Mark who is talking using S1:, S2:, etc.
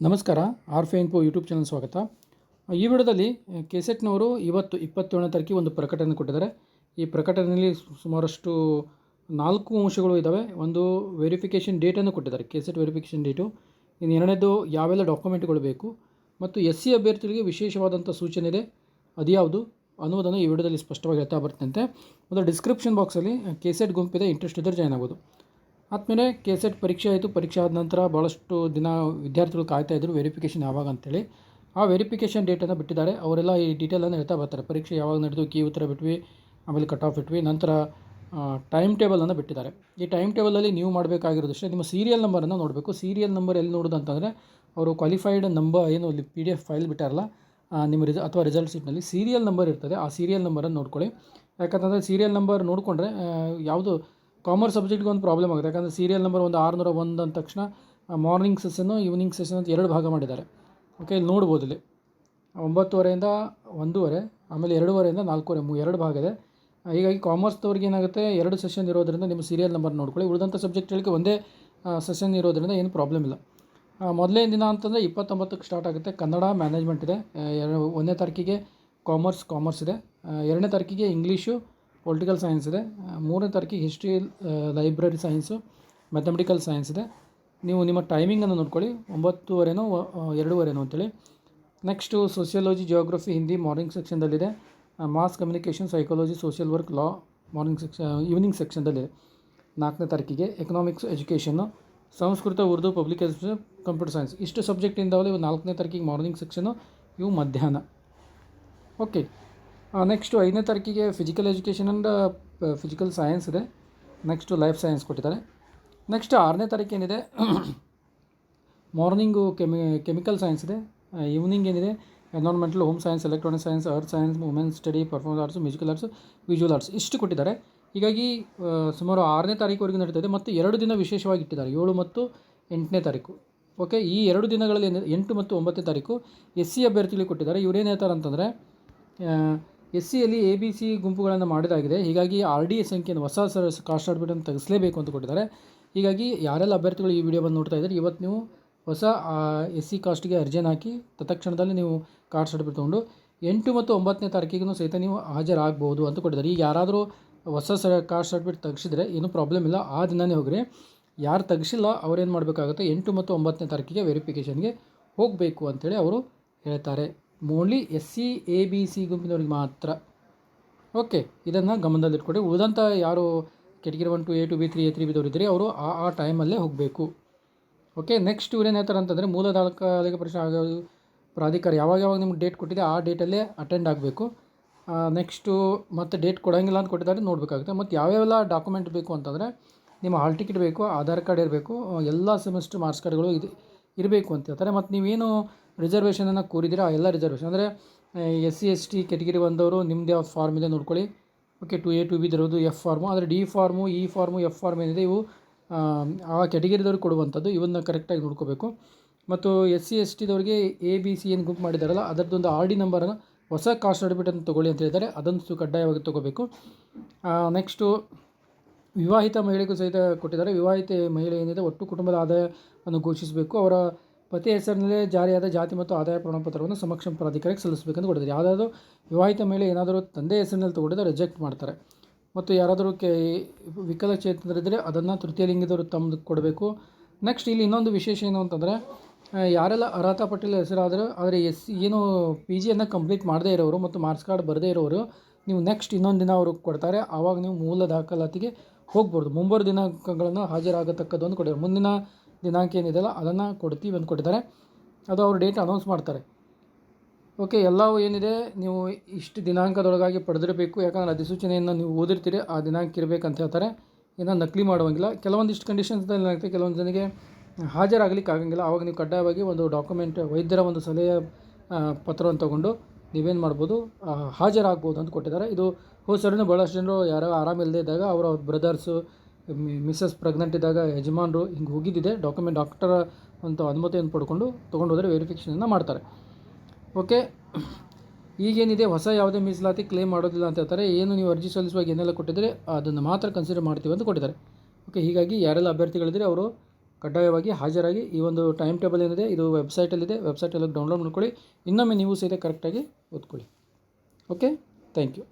S1: ನಮಸ್ಕಾರ ಆರ್ ಫೆ info YouTube channel ಸ್ವಾಗತ. ಈ ವಿಡಿಯೋದಲ್ಲಿ ಕೆಸೆಟ್ನವರು ಇವತ್ತು ಇಪ್ಪತ್ತೇಳನೇ ತಾರೀಕಿಗೆ ಒಂದು ಪ್ರಕಟಣೆ ಕೊಟ್ಟಿದ್ದಾರೆ. ಈ ಪ್ರಕಟಣೆಯಲ್ಲಿ ಸುಮಾರಷ್ಟು ನಾಲ್ಕು ಅಂಶಗಳು ಇದ್ದಾವೆ ಒಂದು ವೆರಿಫಿಕೇಷನ್ ಡೇಟನ್ನು ಕೊಟ್ಟಿದ್ದಾರೆ, ಕೆಸೆಟ್ ವೆರಿಫಿಕೇಷನ್ ಡೇಟು. ಇನ್ನು ಎರಡನೇದು ಯಾವೆಲ್ಲ ಡಾಕ್ಯುಮೆಂಟ್ಗಳು ಬೇಕು. ಮತ್ತು ಎಸ್ ಸಿ ಅಭ್ಯರ್ಥಿಗಳಿಗೆ ವಿಶೇಷವಾದಂಥ ಸೂಚನೆ ಇದೆ. ಅದ್ಯಾವುದು ಅನ್ನೋದನ್ನು ಈ ವಿಡಿಯೋದಲ್ಲಿ ಸ್ಪಷ್ಟವಾಗಿ ಹೇಳ್ತಾ ಬರ್ತಂತೆ ಮತ್ತು ಡಿಸ್ಕ್ರಿಪ್ಷನ್ ಬಾಕ್ಸಲ್ಲಿ ಕೆಸೆಟ್ ಗುಂಪಿದೆ ಇಂಟ್ರೆಸ್ಟ್ ಇದ್ದರೆ ಜಾಯ್ನ್ ಆಗೋದು ಆದಮೇಲೆ ಕೆ ಸೆಟ್ ಪರೀಕ್ಷೆ ಆಯಿತು. ಪರೀಕ್ಷೆ ಆದ ನಂತರ ಭಾಳಷ್ಟು ದಿನ ವಿದ್ಯಾರ್ಥಿಗಳು ಕಾಯ್ತಾ ಇದ್ದರು ವೆರಿಫಿಕೇಷನ್ ಯಾವಾಗ ಅಂತೇಳಿ. ಆ ವೆರಿಫಿಕೇಷನ್ ಡೇಟನ್ನು ಬಿಟ್ಟಿದ್ದಾರೆ. ಅವರೆಲ್ಲ ಈ ಡೀಟೇಲನ್ನು ಹೇಳ್ತಾ ಬರ್ತಾರೆ. ಪರೀಕ್ಷೆ ಯಾವಾಗ ನಡೆದು, ಕೀ ಉತ್ತರ ಬಿಟ್ವಿ, ಆಮೇಲೆ ಕಟ್ ಆಫ್ ಇಟ್ವಿ, ನಂತರ ಟೈಮ್ ಟೇಬಲನ್ನು ಬಿಟ್ಟಿದ್ದಾರೆ. ಈ ಟೈಮ್ ಟೇಬಲಲ್ಲಿ ನೀವು ಮಾಡಬೇಕಾಗಿರೋದಷ್ಟೇ, ನಿಮ್ಮ ಸೀರಿಯಲ್ ನಂಬರನ್ನು ನೋಡಬೇಕು. ಸೀರಿಯಲ್ ನಂಬರ್ ಎಲ್ಲಿ ನೋಡೋದು ಅಂತಂದರೆ, ಅವರು ಕ್ವಾಲಿಫೈಡ್ ನಂಬರ್ ಏನು ಅಲ್ಲಿ ಪಿ ಡಿ ಎಫ್ ಫೈಲ್ ಬಿಟ್ಟಾರಲ್ಲ ನಿಮ್ಮ ರಿಸ ಅಥವಾ ರಿಸಲ್ಟ್ ಶೀಟ್ನಲ್ಲಿ ಸೀರಿಯಲ್ ನಂಬರ್ ಇರ್ತದೆ. ಆ ಸೀರಿಯಲ್ ನಂಬರನ್ನು ನೋಡ್ಕೊಳ್ಳಿ. ಯಾಕಂತಂದರೆ ಸೀರಿಯಲ್ ನಂಬರ್ ನೋಡಿಕೊಂಡ್ರೆ ಯಾವುದು ಕಾಮರ್ಸ್ ಸಬ್ಜೆಕ್ಟ್ಗೆ ಒಂದು ಪ್ರಾಬ್ಲಮ್ ಆಗುತ್ತೆ. ಯಾಕಂದರೆ ಸೀರಿಯಲ್ ನಂಬರ್ ಒಂದು ಆರುನೂರ ಒಂದು ಅಂದ ತಕ್ಷಣ ಮಾರ್ನಿಂಗ್ ಸೆಷನ್ನು ಈವ್ನಿಂಗ್ ಸೆಷನ್ ಅಂತ ಎರಡು ಭಾಗ ಮಾಡಿದ್ದಾರೆ. ಓಕೆ ಇಲ್ಲಿ ನೋಡ್ಬೋದು ಇಲ್ಲಿ. ಒಂಬತ್ತುವರೆಯಿಂದ ಒಂದೂವರೆ, ಆಮೇಲೆ ಎರಡೂವರೆಯಿಂದ ನಾಲ್ಕೂವರೆ, ಮೂ ಎರಡು ಭಾಗ ಇದೆ. ಹೀಗಾಗಿ ಕಾಮರ್ಸ್ದವ್ರಿಗೆ ಏನಾಗುತ್ತೆ, ಎರಡು ಸೆಷನ್ ಇರೋದರಿಂದ ನಿಮ್ಮ ಸೀರಿಯಲ್ ನಂಬರ್ ನೋಡ್ಕೊಳ್ಳಿ. ಉಳಿದಂಥ ಸಬ್ಜೆಕ್ಟ್ಗಳಿಗೆ ಒಂದೇ ಸೆಷನ್ ಇರೋದ್ರಿಂದ ಏನು ಪ್ರಾಬ್ಲಮ್ ಇಲ್ಲ. ಮೊದಲೇ ದಿನ ಅಂತಂದರೆ ಇಪ್ಪತ್ತೊಂಬತ್ತಕ್ಕೆ ಸ್ಟಾರ್ಟ್ ಆಗುತ್ತೆ. ಕನ್ನಡ ಮ್ಯಾನೇಜ್ಮೆಂಟ್ ಇದೆ. ಒಂದನೇ ತಾರೀಕಿಗೆ ಕಾಮರ್ಸ್ ಕಾಮರ್ಸ್ ಇದೆ. ಎರಡನೇ ತಾರೀಕಿಗೆ ಇಂಗ್ಲೀಷು ಪೊಲಿಟಿಕಲ್ ಸೈನ್ಸ್ ಇದೆ. ಮೂರನೇ ತಾರೀಕಿಗೆ history library science mathematical science ಇದೆ. ನೀವು ನಿಮ್ಮ ಟೈಮಿಂಗನ್ನು ನೋಡ್ಕೊಳ್ಳಿ. ಒಂಬತ್ತುವರೆನೋ ಎರಡೂವರೆನೋ ಅಂತೇಳಿ. Next sociology geography Hindi morning ಸೆಕ್ಷನ್ದಲ್ಲಿದೆ mass communication psychology social work law morning section evening ಸೆಕ್ಷನ್ದಲ್ಲಿದೆ ನಾಲ್ಕನೇ ತಾರೀಕಿಗೆ economics education Sanskrit, Urdu public education computer science ಇಷ್ಟು ಸಬ್ಜೆಕ್ಟ್ ಇಂದಾವಲ್ಲಿ ಇವು ನಾಲ್ಕನೇ ತಾರೀಕಿಗೆ ಮಾರ್ನಿಂಗ್ ಸೆಕ್ಷನು ಇವು ಮಧ್ಯಾಹ್ನ. ಓಕೆ ನೆಕ್ಸ್ಟು ಐದನೇ ತಾರೀಕಿಗೆ physical education and physical science ಇದೆ. ನೆಕ್ಸ್ಟು ಲೈಫ್ ಸೈನ್ಸ್ ಕೊಟ್ಟಿದ್ದಾರೆ. ನೆಕ್ಸ್ಟ್ ಆರನೇ ತಾರೀಕು ಏನಿದೆ? ಮಾರ್ನಿಂಗು ಕೆಮಿ ಕೆಮಿಕಲ್ ಸೈನ್ಸ್ ಇದೆ. ಈವ್ನಿಂಗ್ ಏನಿದೆ? Environmental home science electronic science earth science women's study performance arts musical arts visual arts ಇಷ್ಟು ಕೊಟ್ಟಿದ್ದಾರೆ. ಹೀಗಾಗಿ ಸುಮಾರು ಆರನೇ ತಾರೀಕುವರೆಗೂ ಇದೆ ಮತ್ತು ಎರಡು ದಿನ ವಿಶೇಷವಾಗಿ ಇಟ್ಟಿದ್ದಾರೆ. ಏಳು ಮತ್ತು ಎಂಟನೇ ತಾರೀಕು. ಓಕೆ ಈ ಎರಡು ದಿನಗಳಲ್ಲಿ ಎಂಟು ಮತ್ತು ಒಂಬತ್ತನೇ ತಾರೀಕು ಎಸ್ ಸಿ ಅಭ್ಯರ್ಥಿಗಳಿಗೆ ಕೊಟ್ಟಿದ್ದಾರೆ. ಇವರೇನು ಹೇಳ್ತಾರೆ ಅಂತಂದರೆ ಎಸ್ ಸಿಯಲ್ಲಿ ಎ ಬಿ ಸಿ ಗುಂಪುಗಳನ್ನು ಮಾಡಿದಾಗಿದೆ. ಹೀಗಾಗಿ ಆರ್ ಡಿ ಎ ಸಂಖ್ಯೆಯನ್ನು ಹೊಸ ಸರ್ ಕಾಸ್ಟ್ ಸರ್ಟಿಫಿಕೇಟನ್ನು ತೆಗೆಸಲೇಬೇಕು ಅಂತ ಕೊಟ್ಟಿದ್ದಾರೆ. ಹೀಗಾಗಿ ಯಾರೆಲ್ಲ ಅಭ್ಯರ್ಥಿಗಳು ಈ ವಿಡಿಯೋವನ್ನು ನೋಡ್ತಾ ಇದ್ದಾರೆ, ಇವತ್ತು ನೀವು ಹೊಸ ಎಸ್ ಸಿ ಕಾಸ್ಟ್ಗೆ ಅರ್ಜಿಯನ್ನು ಹಾಕಿ ತತ್ಕ್ಷಣದಲ್ಲಿ ನೀವು ಕಾರ್ಡ್ ಸರ್ಟಿಫಿಕೇಟ್ ತೊಗೊಂಡು ಎಂಟು ಮತ್ತು ಒಂಬತ್ತನೇ ತಾರೀಕಿಗೂ ಸಹಿತ ನೀವು ಹಾಜರಾಗ್ಬೋದು ಅಂತ ಕೊಟ್ಟಿದ್ದಾರೆ. ಈಗ ಯಾರಾದರೂ ಹೊಸ ಸ ಕಾಸ್ಟ್ ಸರ್ಟಿಫಿಕೇಟ್ ತೆಗೆಸಿದ್ರೆ ಏನೂ ಪ್ರಾಬ್ಲಮ್ ಇಲ್ಲ. ಆ ದಿನವೇ ಹೋಗ್ರಿ. ಯಾರು ತೆಗೆಸಿಲ್ಲ ಅವ್ರೇನು ಮಾಡಬೇಕಾಗುತ್ತೆ? ಎಂಟು ಮತ್ತು ಒಂಬತ್ತನೇ ತಾರೀಕಿಗೆ ವೆರಿಫಿಕೇಷನ್ಗೆ ಹೋಗಬೇಕು ಅಂಥೇಳಿ ಅವರು ಹೇಳ್ತಾರೆ. Only S C A B C ಗುಂಪಿನವ್ರಿಗೆ ಮಾತ್ರ. ಓಕೆ ಇದನ್ನು ಗಮನದಲ್ಲಿಟ್ಕೊಡಿ ಉಳಿದಂಥ ಯಾರು category one two A two B three A three ಬಿದವ್ರು ಇದ್ದರೆ ಅವರು ಆ ಆ ಟೈಮಲ್ಲೇ ಹೋಗಬೇಕು. ಓಕೆ ನೆಕ್ಸ್ಟ್ ಇವ್ರೇನು ಹೇಳ್ತಾರೆ ಅಂತಂದರೆ ಮೂಲ ದಾಖಲೆಗೆ ಪರೀಕ್ಷೆ ಆಗೋದು ಪ್ರಾಧಿಕಾರ ಯಾವಾಗ ಯಾವಾಗ ನಿಮ್ಗೆ ಡೇಟ್ ಕೊಟ್ಟಿದೆ, ಆ ಡೇಟಲ್ಲೇ ಅಟೆಂಡ್ ಆಗಬೇಕು. ನೆಕ್ಸ್ಟು ಮತ್ತು ಡೇಟ್ ಕೊಡೋಂಗಿಲ್ಲ ಅಂತ ಕೊಟ್ಟಿದ್ದಾರೆ, ನೋಡಬೇಕಾಗುತ್ತೆ. ಮತ್ತು ಯಾವ್ಯಾವೆಲ್ಲ ಡಾಕ್ಯುಮೆಂಟ್ ಬೇಕು ಅಂತಂದರೆ, ನಿಮ್ಮ ಹಾಲ್ ಟಿಕೆಟ್ ಬೇಕು, ಆಧಾರ್ ಕಾರ್ಡ್ ಇರಬೇಕು, ಎಲ್ಲ ಸೆಮಿಸ್ಟರ್ ಮಾರ್ಕ್ಸ್ ಕಾರ್ಡ್ಗಳು ಇದು ಇರಬೇಕು ಅಂತ ಹೇಳ್ತಾರೆ. ಮತ್ತು ನೀವೇನು ರಿಸರ್ವೇಷನನ್ನು ಕೋರಿದ್ದೀರಾ? ಆ ಎಲ್ಲ ರಿಸರ್ವೇಷನ್ ಅಂದರೆ S C S T category ಬಂದವರು ನಿಮ್ಮದೇ ಯಾವ ಫಾರ್ಮ್ ಇದೆ ನೋಡ್ಕೊಳ್ಳಿ. Okay two A two B ಇರೋದು ಎಫ್ ಫಾರ್ಮು ಆದರೆ D form E form F form ಏನಿದೆ ಇವು ಆ, ಕೆಟಗಿರಿದವ್ರಿಗೆ ಕೊಡುವಂಥದ್ದು. ಇವನ್ನ ಕರೆಕ್ಟಾಗಿ ನೋಡ್ಕೋಬೇಕು. ಮತ್ತು ಎಸ್ ಸಿ ಎಸ್ ಟಿದವ್ರಿಗೆ ಎ ಬಿ ಸಿ ಏನು ಗುಂಪು ಮಾಡಿದಾರಲ್ಲ ಅದರದ್ದೊಂದು ಆರ್ ಡಿ ನಂಬರನ್ನು ಹೊಸ ಕಾಸ್ಟ್ ಸರ್ಟಿಫಿಕೇಟನ್ನು ತೊಗೊಳ್ಳಿ ಅಂತ ಹೇಳಿದ್ದಾರೆ ಅದಂತೂ ಕಡ್ಡಾಯವಾಗಿ ತೊಗೋಬೇಕು. ನೆಕ್ಸ್ಟು ವಿವಾಹಿತ ಮಹಿಳೆಗೂ ಸಹಿತ ಕೊಟ್ಟಿದ್ದಾರೆ. ವಿವಾಹಿತ ಮಹಿಳೆ ಏನಿದೆ ಒಟ್ಟು ಕುಟುಂಬದ ಆದಾಯವನ್ನು ಘೋಷಿಸಬೇಕು. ಅವರ ಪತಿ ಹೆಸರಿನಲ್ಲೇ ಜಾರಿಯಾದ ಜಾತಿ ಮತ್ತು ಆದಾಯ ಪ್ರಮಾಣಪತ್ರವನ್ನು ಸಮಕ್ಷಮ ಪ್ರಾಧಿಕಾರಕ್ಕೆ ಸಲ್ಲಿಸಬೇಕಂತ ಕೊಟ್ಟಿದ್ದಾರೆ. ಯಾವುದಾದ್ರು ವಿವಾಹಿತ ಮೇಲೆ ಏನಾದರೂ ತಂದೆ ಹೆಸರಿನಲ್ಲಿ ತೊಗೊಂಡಿದ್ರೆ ರಿಜೆಕ್ಟ್ ಮಾಡ್ತಾರೆ. ಮತ್ತು ಯಾರಾದರೂ ಕೆ ವಿಕಲಚೇತನರಿದ್ದರೆ ಅದನ್ನು ತೃತೀಯ ಲಿಂಗದವರು ತಮ್ಮದು ಕೊಡಬೇಕು. ನೆಕ್ಸ್ಟ್ ಇಲ್ಲಿ ಇನ್ನೊಂದು ವಿಶೇಷ ಏನು ಅಂತಂದರೆ ಯಾರೆಲ್ಲ ಅರ್ಹತಾ ಪಟ್ಟಿಯಲ್ಲಿ ಹೆಸರಾದರೂ ಆದರೆ ಎಸ್ ಏನು ಪಿ ಜಿಯನ್ನು ಕಂಪ್ಲೀಟ್ ಮಾಡದೇ ಇರೋರು ಮತ್ತು ಮಾರ್ಕ್ಸ್ ಕಾರ್ಡ್ ಬರದೇ ಇರೋರು ನೀವು ನೆಕ್ಸ್ಟ್ ಇನ್ನೊಂದು ದಿನ ಅವರು ಕೊಡ್ತಾರೆ. ಆವಾಗ ನೀವು ಮೂಲ ದಾಖಲಾತಿಗೆ ಹೋಗ್ಬೋದು. ಮುಂಬರುವ ದಿನಾಂಕಗಳನ್ನು ಹಾಜರಾಗತಕ್ಕದ್ದು ಒಂದು ಕೊಟ್ಟಿದ್ದಾರೆ. ಮುಂದಿನ ದಿನಾಂಕ ಏನಿದೆಯಲ್ಲ, ಅದನ್ನು ಕೊಡ್ತೀವಿ ಅಂತ ಕೊಟ್ಟಿದ್ದಾರೆ. ಅದು ಅವರು ಡೇಟ್ ಅನೌನ್ಸ್ ಮಾಡ್ತಾರೆ. ಓಕೆ ಎಲ್ಲವೂ ಏನಿದೆ, ನೀವು ಇಷ್ಟು ದಿನಾಂಕದೊಳಗಾಗಿ ಪಡೆದಿರಬೇಕು. ಯಾಕಂದರೆ ಅಧಿಸೂಚನೆಯನ್ನು ನೀವು ಓದಿರ್ತೀರಿ, ಆ ದಿನಾಂಕ ಇರಬೇಕಂತ ಹೇಳ್ತಾರೆ. ಏನೋ ನಕಲಿ ಮಾಡುವಂಗಿಲ್ಲ. ಕೆಲವೊಂದಿಷ್ಟು ಕಂಡೀಷನ್ಸ್ ಏನಾಗುತ್ತೆ, ಕೆಲವೊಂದು ಜನಗೆ ಹಾಜರಾಗಲಿಕ್ಕೆ ಆಗೋಂಗಿಲ್ಲ. ಆವಾಗ ನೀವು ಕಡ್ಡಾಯವಾಗಿ ಒಂದು ಡಾಕ್ಯುಮೆಂಟ್ ವೈದ್ಯರ ಒಂದು ಸಲಹೆ ಪತ್ರವನ್ನು ತೊಗೊಂಡು ನೀವೇನು ಮಾಡ್ಬೋದು ಹಾಜರಾಗ್ಬೋದು ಅಂತ ಕೊಟ್ಟಿದ್ದಾರೆ. ಇದು ಹೋದ ಭಾಳಷ್ಟು ಜನರು ಯಾರೋ ಆರಾಮಿಲ್ಲದೆ ಇದ್ದಾಗ, ಅವರ ಬ್ರದರ್ಸು ಮಿಸ್ಸಸ್ ಪ್ರೆಗ್ನೆಂಟ್ ಇದ್ದಾಗ ಯಜಮಾನರು ಹಿಂಗೆ ಹೋಗಿದ್ದಿದೆ ಡಾಕ್ಯುಮೆಂಟ್ ಡಾಕ್ಟರ್ ಅಂತ ಅನುಮತಿಯನ್ನು ಪಡ್ಕೊಂಡು ತೊಗೊಂಡು ಹೋದರೆ ವೆರಿಫಿಕೇಷನನ್ನು ಮಾಡ್ತಾರೆ. ಓಕೆ ಈಗೇನಿದೆ, ಹೊಸ ಯಾವುದೇ ಮೀಸಲಾತಿ ಕ್ಲೇಮ್ ಮಾಡೋದಿಲ್ಲ ಅಂತ ಹೇಳ್ತಾರೆ. ಏನು ನೀವು ಅರ್ಜಿ ಸಲ್ಲಿಸುವಾಗ ಏನೆಲ್ಲ ಕೊಟ್ಟಿದ್ದರೆ, ಅದನ್ನು ಮಾತ್ರ ಕನ್ಸಿಡರ್ ಮಾಡ್ತೀವಿ ಅಂತ ಕೊಟ್ಟಿದ್ದಾರೆ. ಓಕೆ ಹೀಗಾಗಿ ಯಾರೆಲ್ಲ ಅಭ್ಯರ್ಥಿಗಳಿದ್ರೆ ಅವರು ಕಡ್ಡಾಯವಾಗಿ ಹಾಜರಾಗಿ ಈ ಒಂದು ಟೈಮ್ ಟೇಬಲ್ ಏನಿದೆ, ಇದು ವೆಬ್ಸೈಟಲ್ಲಿದೆ ವೆಬ್ಸೈಟಲ್ಲಿ ಡೌನ್ಲೋಡ್ ಮಾಡ್ಕೊಳ್ಳಿ. ಇನ್ನೊಮ್ಮೆ ನೀವು ಸಹಿತ ಕರೆಕ್ಟಾಗಿ ಓದ್ಕೊಳ್ಳಿ. Okay thank you